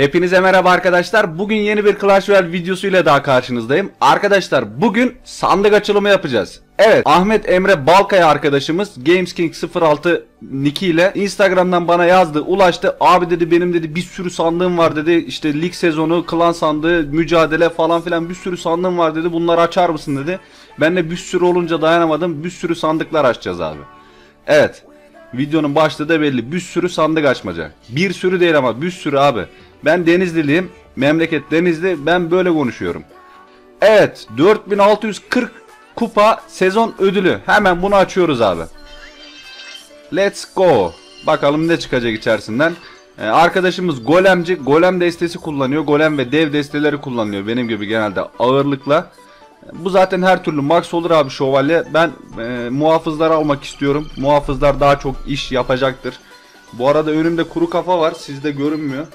Hepinize merhaba arkadaşlar. Bugün yeni bir Clash Royale videosuyla daha karşınızdayım. Arkadaşlar bugün sandık açılımı yapacağız. Evet Ahmet Emre Balkaya arkadaşımız Gamesking 06 nick ile Instagram'dan bana yazdı ulaştı. Abi dedi benim dedi bir sürü sandığım var dedi. İşte lig sezonu, klan sandığı, mücadele falan filan bir sürü sandığım var dedi. Bunları açar mısın dedi. Ben de bir sürü olunca dayanamadım. Bir sürü sandıklar açacağız abi. Evet. Videonun başlığı da belli. Bir sürü sandık açmaca. Bir sürü değil ama bir sürü abi. Ben Denizliliyim. Memleket Denizli. Ben böyle konuşuyorum. Evet. 4640 kupa sezon ödülü. Hemen bunu açıyoruz abi. Let's go. Bakalım ne çıkacak içerisinden. Ee, arkadaşımız golemci. Golem destesi kullanıyor. Golem ve dev desteleri kullanıyor. Benim gibi genelde ağırlıkla. Bu zaten her türlü max olur abi şövalye. Ben e, muhafızları almak istiyorum. Muhafızlar daha çok iş yapacaktır. Bu arada önümde kuru kafa var. Sizde görünmüyor.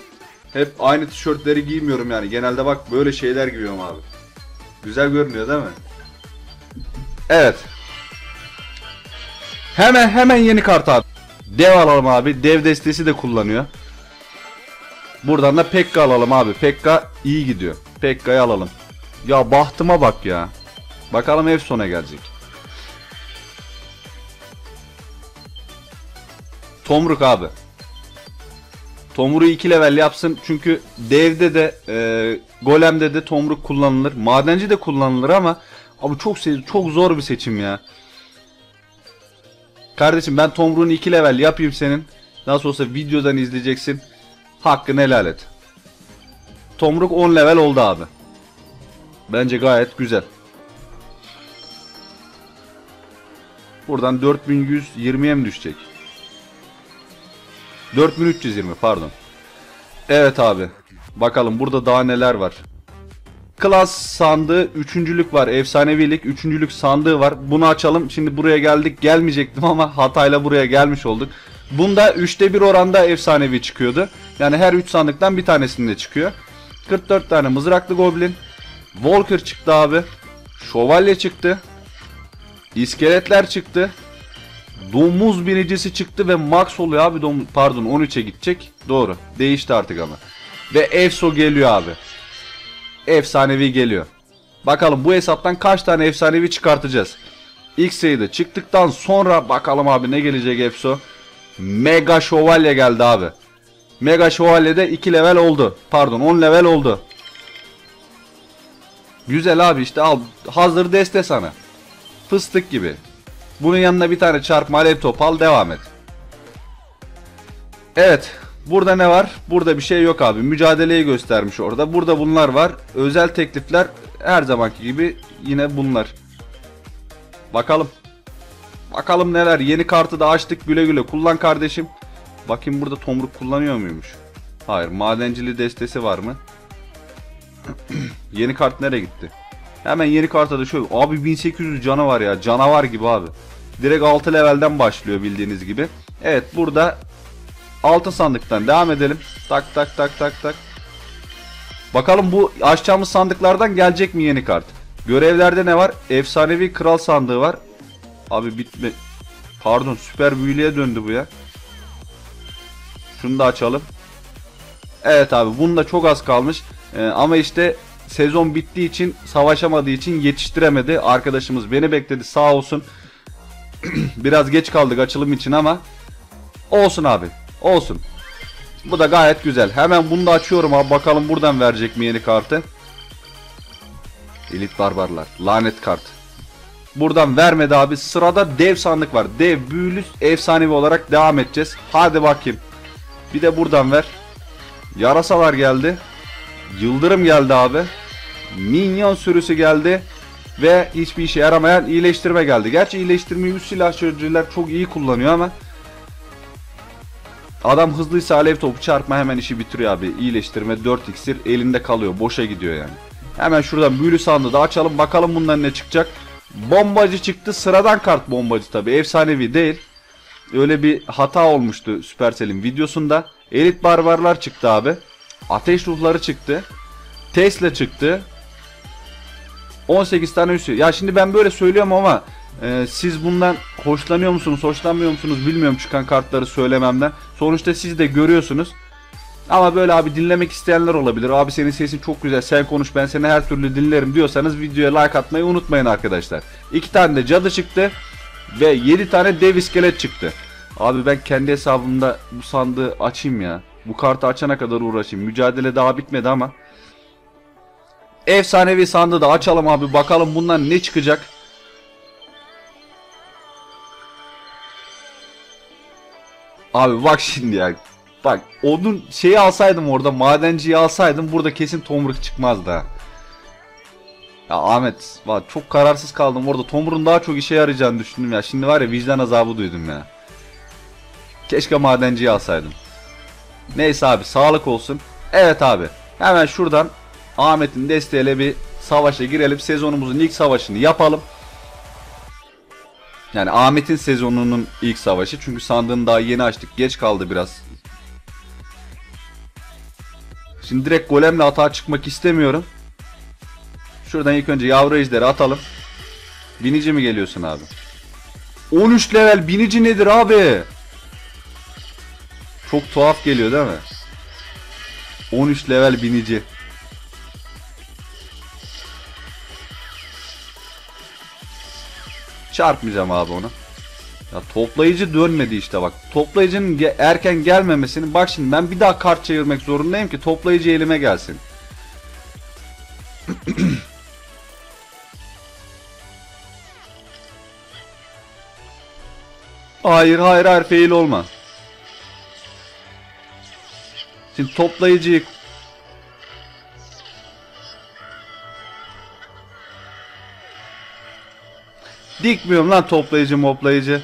Hep aynı tişörtleri giymiyorum yani. Genelde bak böyle şeyler giyiyorum abi. Güzel görünüyor değil mi? Evet. Hemen hemen yeni kart abi. Dev alalım abi. Dev destesi de kullanıyor. Buradan da Pekka alalım abi. Pekka iyi gidiyor. Pekka'yı alalım. Ya bahtıma bak ya. Bakalım ev sona gelecek. Tomruk abi. Tomruğu 2 level yapsın çünkü devde de e, golemde de tomruk kullanılır. Madenci de kullanılır ama abi çok çok zor bir seçim ya. Kardeşim ben tomruğunu 2 level yapayım senin. Nasıl olsa videodan izleyeceksin. Hakkını helal et. Tomruk 10 level oldu abi. Bence gayet güzel. Buradan 4120'ye mi düşecek? 4320 pardon. Evet abi. Bakalım burada daha neler var. Klas sandığı üçüncülük var. Efsanevilik üçüncülük sandığı var. Bunu açalım. Şimdi buraya geldik. Gelmeyecektim ama hatayla buraya gelmiş olduk. Bunda 3'te 1 oranda efsanevi çıkıyordu. Yani her 3 sandıktan bir tanesinde çıkıyor. 44 tane mızraklı goblin. Walker çıktı abi. Şövalye çıktı. İskeletler çıktı. Domuz binicisi çıktı ve max oluyor abi. Domuz, pardon 13'e gidecek. Doğru. Değişti artık ama. Ve Efso geliyor abi. Efsanevi geliyor. Bakalım bu hesaptan kaç tane efsanevi çıkartacağız. İlk sayıda çıktıktan sonra bakalım abi ne gelecek Efso. Mega şövalye geldi abi. Mega şövalyede 2 level oldu. Pardon 10 level oldu. Güzel abi işte al hazır deste sana. Fıstık gibi. Bunun yanına bir tane çarpma alev top al devam et. Evet. Burada ne var? Burada bir şey yok abi. Mücadeleyi göstermiş orada. Burada bunlar var. Özel teklifler her zamanki gibi yine bunlar. Bakalım. Bakalım neler. Yeni kartı da açtık. Güle güle kullan kardeşim. Bakayım burada tomruk kullanıyor muymuş? Hayır. Madencili destesi var mı? yeni kart nereye gitti? Hemen yeni karta da şöyle. Abi 1800 canı var ya. Canavar gibi abi. Direkt 6 levelden başlıyor bildiğiniz gibi. Evet burada altın sandıktan devam edelim. Tak tak tak tak tak. Bakalım bu açacağımız sandıklardan gelecek mi yeni kart? Görevlerde ne var? Efsanevi kral sandığı var. Abi bitme. Pardon süper büyülüye döndü bu ya. Şunu da açalım. Evet abi bunda çok az kalmış. Ee, ama işte sezon bittiği için savaşamadığı için yetiştiremedi. Arkadaşımız beni bekledi sağ olsun. Biraz geç kaldık açılım için ama olsun abi. Olsun. Bu da gayet güzel. Hemen bunu da açıyorum abi. Bakalım buradan verecek mi yeni kartı. Elit barbarlar. Lanet kart. Buradan vermedi abi. Sırada dev sandık var. Dev büyülü efsanevi olarak devam edeceğiz. Hadi bakayım. Bir de buradan ver. Yarasalar geldi. Yıldırım geldi abi. Minyon sürüsü geldi. Ve hiçbir işe yaramayan iyileştirme geldi. Gerçi iyileştirmeyi üst silahşörcüler çok iyi kullanıyor ama Adam hızlıysa alev topu çarpma hemen işi bitiriyor abi. İyileştirme 4 iksir elinde kalıyor. Boşa gidiyor yani. Hemen şuradan büyülü sandığı da açalım. Bakalım bundan ne çıkacak. Bombacı çıktı. Sıradan kart bombacı tabi. Efsanevi değil. Öyle bir hata olmuştu Supercell'in videosunda. Elit barbarlar çıktı abi. Ateş ruhları çıktı. Tesla çıktı. 18 tane üstü. Ya şimdi ben böyle söylüyorum ama e, siz bundan hoşlanıyor musunuz, hoşlanmıyor musunuz bilmiyorum çıkan kartları söylememden. Sonuçta siz de görüyorsunuz. Ama böyle abi dinlemek isteyenler olabilir. Abi senin sesin çok güzel sen konuş ben seni her türlü dinlerim diyorsanız videoya like atmayı unutmayın arkadaşlar. İki tane de cadı çıktı ve 7 tane dev iskelet çıktı. Abi ben kendi hesabımda bu sandığı açayım ya. Bu kartı açana kadar uğraşayım. Mücadele daha bitmedi ama. Efsanevi sandığı da açalım abi. Bakalım bundan ne çıkacak. Abi bak şimdi ya. Bak onun şeyi alsaydım orada madenciyi alsaydım burada kesin tomruk çıkmazdı ha. Ya Ahmet bak çok kararsız kaldım orada tomruğun daha çok işe yarayacağını düşündüm ya. Şimdi var ya vicdan azabı duydum ya. Keşke madenciyi alsaydım. Neyse abi sağlık olsun. Evet abi hemen şuradan Ahmet'in desteğiyle bir savaşa girelim. Sezonumuzun ilk savaşını yapalım. Yani Ahmet'in sezonunun ilk savaşı. Çünkü sandığını daha yeni açtık. Geç kaldı biraz. Şimdi direkt golemle atağa çıkmak istemiyorum. Şuradan ilk önce yavru ejderi atalım. Binici mi geliyorsun abi? 13 level binici nedir abi? Çok tuhaf geliyor değil mi? 13 level binici. Çarpmayacağım abi onu. Ya toplayıcı dönmedi işte bak. Toplayıcının ge- erken gelmemesini bak şimdi ben bir daha kart çevirmek zorundayım ki toplayıcı elime gelsin. hayır hayır hayır fail olma. Şimdi toplayıcıyı Dikmiyorum lan toplayıcı moplayıcı.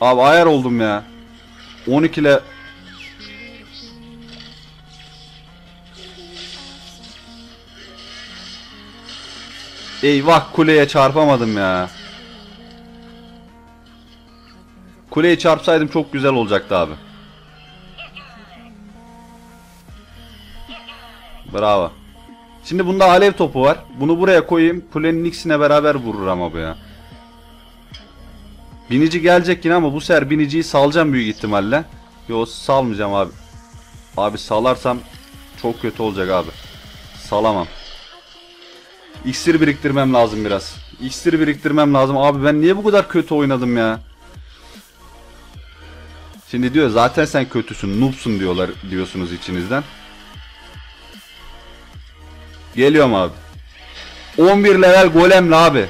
Abi ayar oldum ya. 12 ile Eyvah kuleye çarpamadım ya. Kuleye çarpsaydım çok güzel olacaktı abi. Bravo. Şimdi bunda alev topu var. Bunu buraya koyayım. Kulenin ikisine beraber vurur ama bu ya. Binici gelecek yine ama bu sefer biniciyi salacağım büyük ihtimalle. Yo salmayacağım abi. Abi salarsam çok kötü olacak abi. Salamam. İksir biriktirmem lazım biraz. İksir biriktirmem lazım. Abi ben niye bu kadar kötü oynadım ya? Şimdi diyor zaten sen kötüsün, noobsun diyorlar diyorsunuz içinizden. Geliyorum abi. 11 level golemle abi.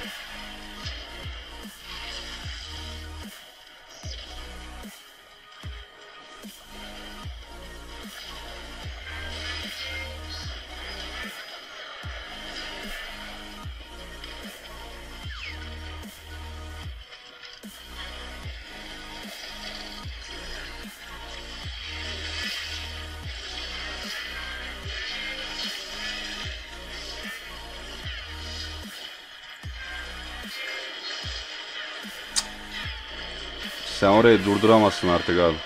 Sen orayı durduramazsın artık abi.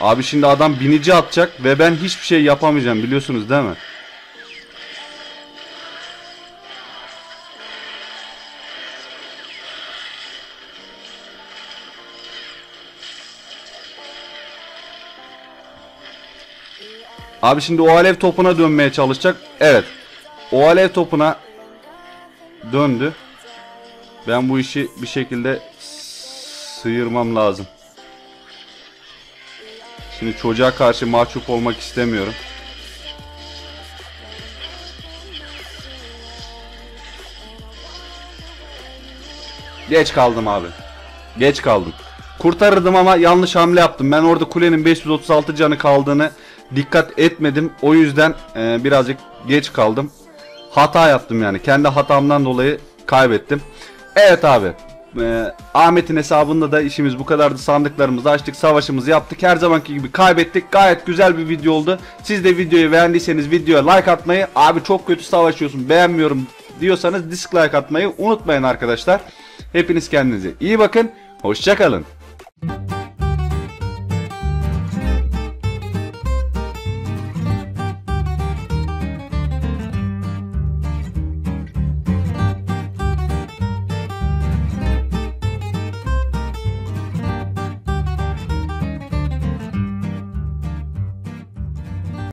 Abi şimdi adam binici atacak ve ben hiçbir şey yapamayacağım biliyorsunuz değil mi? Abi şimdi o alev topuna dönmeye çalışacak. Evet. O alev topuna döndü. Ben bu işi bir şekilde sıyırmam lazım. Şimdi çocuğa karşı mahcup olmak istemiyorum. Geç kaldım abi. Geç kaldım. Kurtarırdım ama yanlış hamle yaptım. Ben orada kulenin 536 canı kaldığını dikkat etmedim. O yüzden e, birazcık geç kaldım. Hata yaptım yani. Kendi hatamdan dolayı kaybettim. Evet abi. e, Ahmet'in hesabında da işimiz bu kadardı. Sandıklarımızı açtık. Savaşımızı yaptık. Her zamanki gibi kaybettik. Gayet güzel bir video oldu. Siz de videoyu beğendiyseniz videoya like atmayı. Abi çok kötü savaşıyorsun beğenmiyorum diyorsanız dislike atmayı unutmayın arkadaşlar. Hepiniz kendinize iyi bakın. Hoşçakalın.